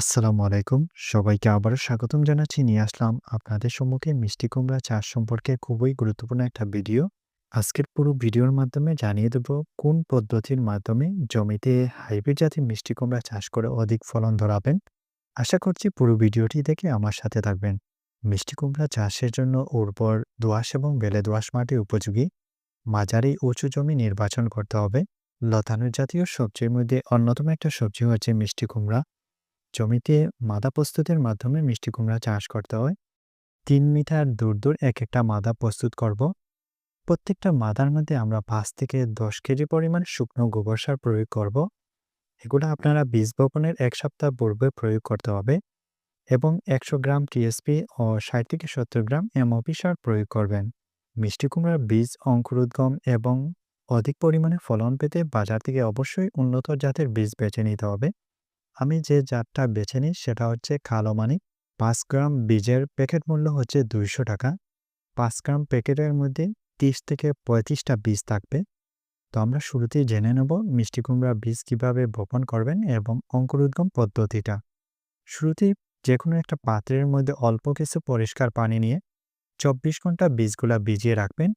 আসসালামু আলাইকুম। সবাইকে আবারও স্বাগতম জানাচ্ছি। নিয়ে আসলাম আপনাদের সম্মুখে মিষ্টি কুমড়া চাষ সম্পর্কে খুবই গুরুত্বপূর্ণ একটা ভিডিও। আজকের পুরো ভিডিওর মাধ্যমে জানিয়ে দেব কোন পদ্ধতির মাধ্যমে জমিতে হাইব্রিড জাতের মিষ্টি কুমড়া চাষ করে অধিক ফলন ধরাবেন। আশা করছি পুরো ভিডিওটি দেখে আমার সাথে থাকবেন। মিষ্টি কুমড়া চাষের জন্য উর্বর দোআঁশ এবং বেলে দোআঁশ মাটি উপযোগী। মাঝারি উঁচু জমি নির্বাচন করতে হবে। লতানো জাতীয় সবজির মধ্যে অন্যতম একটা সবজি হচ্ছে মিষ্টি কুমড়া। জমিতে মাদা প্রস্তুতের মাধ্যমে মিষ্টি কুমড়া চাষ করতে হয়। তিন মিটার দূর দূর এক একটা মাদা প্রস্তুত করব। প্রত্যেকটা মাদার মধ্যে আমরা পাঁচ থেকে দশ কেজি পরিমাণ শুকনো গোবর সার প্রয়োগ করব। এগুলো আপনারা বীজ বপনের এক সপ্তাহ পূর্বে প্রয়োগ করতে হবে এবং একশো গ্রাম টিএসপি ও ষাট থেকে সত্তর গ্রাম এমওপি সার প্রয়োগ করবেন। মিষ্টি কুমড়ার বীজ অঙ্কুরোদ্গম এবং অধিক পরিমাণে ফলন পেতে বাজার থেকে অবশ্যই উন্নত জাতের বীজ বেছে নিতে হবে। আমি যে জাতটা বেছে নিই সেটা হচ্ছে কালো মানিক পাঁচ গ্রাম বীজের প্যাকেট মূল্য হচ্ছে দুইশো টাকা। পাঁচ গ্রাম প্যাকেটের মধ্যে তিরিশ থেকে পঁয়ত্রিশটা বীজ থাকবে। তো আমরা শুরুতেই জেনে নেব মিষ্টি কুমড়া বীজ কীভাবে বপন করবেন এবং অঙ্কুরোদ্গম পদ্ধতিটা। শুরুতেই যে কোনো একটা পাত্রের মধ্যে অল্প কিছু পরিষ্কার পানি নিয়ে চব্বিশ ঘণ্টা বীজগুলা ভিজিয়ে রাখবেন।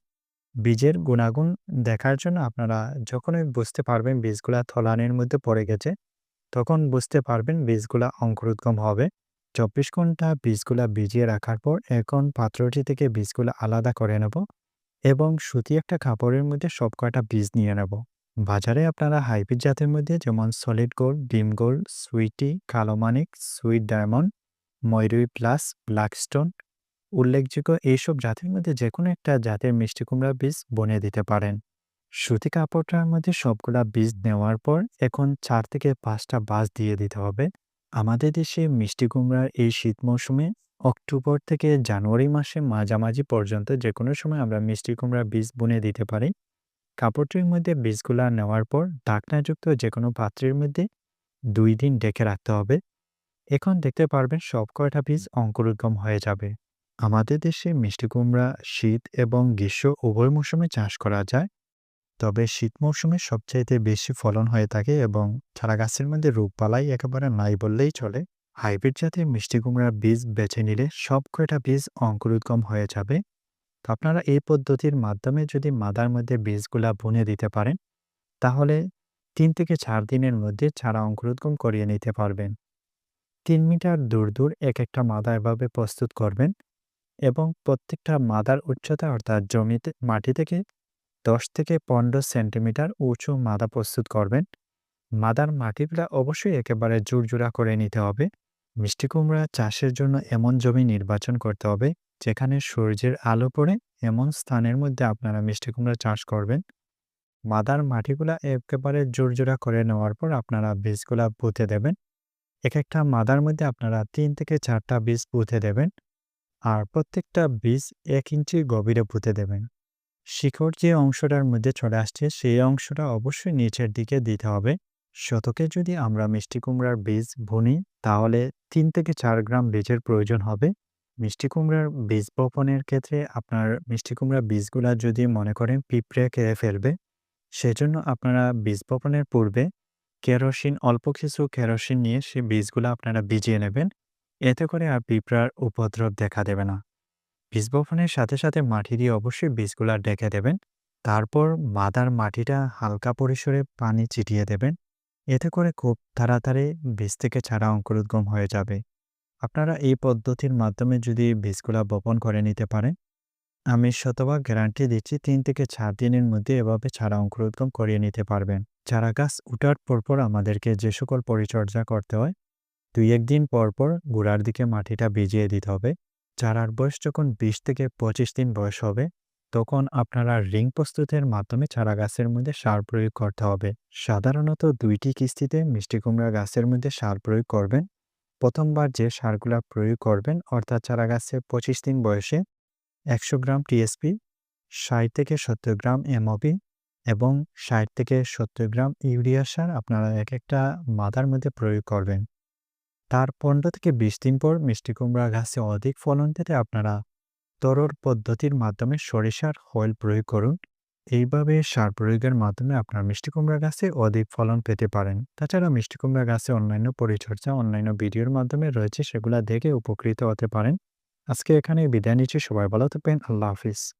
বীজের গুণাগুণ দেখার জন্য আপনারা যখনই বুঝতে পারবেন বীজগুলা থলানের মধ্যে পড়ে গেছে তখন বুঝতে পারবেন বীজগুলা অঙ্কুরোদ্গম হবে। চব্বিশ ঘণ্টা বীজগুলা ভিজিয়ে রাখার পর এখন পাত্রটি থেকে বীজগুলো আলাদা করে নেব এবং সুতি একটা কাপড়ের মধ্যে সব কয়টা বীজ নিয়ে নেব। বাজারে আপনারা হাইব্রিড জাতের মধ্যে যেমন সলিড গোল্ড, ডিম gold, sweety, Kalo Manik, sweet diamond, Mayuri plus, Blackstone উল্লেখযোগ্য এইসব জাতের মধ্যে যে কোনো একটা জাতের মিষ্টি কুমড়া বীজ বনে দিতে পারেন। সুতি কাপড়টার মধ্যে সবগুলা বীজ নেওয়ার পর এখন চার থেকে পাঁচটা বাস দিয়ে দিতে হবে। আমাদের দেশে মিষ্টি কুমড়ার এই শীত মৌসুমে অক্টোবর থেকে জানুয়ারি মাসে মাঝামাঝি পর্যন্ত যে কোনো সময় আমরা মিষ্টি কুমড়ার বীজ বুনে দিতে পারি। কাপড়টির মধ্যে বীজগুলা নেওয়ার পর ঢাকনাযুক্ত যে কোনো পাত্রের মধ্যে দুই দিন ডেকে রাখতে হবে। এখন দেখতে পারবেন সব কয়টা বীজ অঙ্কুরোদ্গম হয়ে যাবে। আমাদের দেশে মিষ্টি কুমড়া, শীত এবং গ্রীষ্ম উভয় মৌসুমে চাষ করা যায়। তবে শীত মৌসুমে সবচাইতে বেশি ফলন হয়ে থাকে এবং চারা গাছের মধ্যে রোগবালাই একেবারে নাই বললেই চলে। হাইব্রিড জাতের মিষ্টি কুমড়ার বীজ বেছে নিলে সব কয়টা বীজ অঙ্কুরোদ্গম হয়ে যাবে? তো আপনারা এই পদ্ধতির মাধ্যমে যদি মাদার মধ্যে বীজগুলা বুনে দিতে পারেন, তাহলে তিন থেকে চার দিনের মধ্যে চারা অঙ্কুরোদ্গম করিয়ে নিতে পারবেন। তিন মিটার দূর দূর এক একটা মাদা এভাবে প্রস্তুত করবেন এবং প্রত্যেকটা মাদার উচ্চতা অর্থাৎ জমিতে, মাটি থেকে দশ থেকে পনেরো সেন্টিমিটার উঁচু মাদা প্রস্তুত করবেন। মাদার মাটিগুলা অবশ্যই একেবারে জোরজোড়া করে নিতে হবে। মিষ্টি কুমড়া চাষের জন্য এমন জমি নির্বাচন করতে হবে, যেখানে সূর্যের আলো পড়ে এমন স্থানের মধ্যে আপনারা মিষ্টি কুমড়া চাষ করবেন। মাদার মাটিগুলা একেবারে জোরজোড়া করে নেওয়ার পর আপনারা বীজগুলা পুঁতে দেবেন। এক একটা মাদার মধ্যে আপনারা তিন থেকে চারটা বীজ পুঁতে দেবেন। আর প্রত্যেকটা বীজ এক ইঞ্চি গভীরে পুঁতে দেবেন। শিকড় যে অংশটার মধ্যে চলে আসছে, সেই অংশটা অবশ্যই নিচের দিকে দিতে হবে। শতকে যদি আমরা মিষ্টি কুমড়ার বীজ বুনি, তাহলে তিন থেকে চার গ্রাম বীজের প্রয়োজন হবে। মিষ্টি কুমড়ার বীজ বপনের ক্ষেত্রে আপনার মিষ্টি কুমড়ার বীজগুলা যদি মনে করেন পিঁপড়ে খেয়ে ফেলবে, সেজন্য আপনারা বীজ বপনের পূর্বে কেরোসিন, অল্প কিছু কেরোসিন নিয়ে সেই বীজগুলো আপনারা ভিজিয়ে নেবেন। এতে করে আর পিঁপড়ার উপদ্রব দেখা দেবে না। বীজ বপনের সাথে সাথে মাটি দিয়ে অবশ্যই বীজগুলা ডেকে দেবেন। তারপর মাদার মাটিটা হালকা পরিসরে পানি ছিটিয়ে দেবেন। এতে করে খুব তাড়াতাড়ি বীজ থেকে ছাড়া অঙ্কুরোদ্গম হয়ে যাবে। আপনারা এই পদ্ধতির মাধ্যমে যদি বীজগুলা বপন করে নিতে পারেন, আমি শতভাগ গ্যারান্টি দিচ্ছি তিন থেকে চার দিনের মধ্যে এভাবে ছাড়া অঙ্কুরোদ্গম করিয়ে নিতে পারবেন। চারা গাছ উঠার পরপর আমাদেরকে যে সকল পরিচর্যা করতে হয়, দুই একদিন পর পর গোড়ার দিকে মাটিটা ভিজিয়ে দিতে হবে। চারার বয়স যখন বিশ থেকে পঁচিশ দিন বয়স হবে, তখন আপনারা রিং প্রস্তুতের মাধ্যমে চারা গাছের মধ্যে সার প্রয়োগ করতে হবে। সাধারণত দুইটি কিস্তিতে মিষ্টি কুমড়া গাছের মধ্যে সার প্রয়োগ করবেন। প্রথমবার যে সারগুলা প্রয়োগ করবেন, অর্থাৎ চারা গাছে পঁচিশ দিন বয়সে একশো গ্রাম টিএসপি ষাট থেকে সত্তর গ্রাম এমওপি এবং ষাট থেকে সত্তর গ্রাম ইউরিয়া সার আপনারা এক একটা মাদার মধ্যে প্রয়োগ করবেন। তার পনেরো থেকে বিশ দিন পর মিষ্টি কুমড়া গাছে অধিক ফলন পেতে আপনারা তরল পদ্ধতির মাধ্যমে সরিষার হয়েল প্রয়োগ করুন। এইভাবে সার প্রয়োগের মাধ্যমে আপনার মিষ্টি কুমড়া গাছে অধিক ফলন পেতে পারেন। তাছাড়া মিষ্টি কুমড়া গাছে অন্যান্য পরিচর্যা, অন্যান্য ভিডিওর মাধ্যমে রয়েছে সেগুলো দেখে উপকৃত হতে পারেন। আজকে এখানে বিদায় নিচ্ছি। সবাই ভালো থাকবেন। আল্লাহ হাফিজ।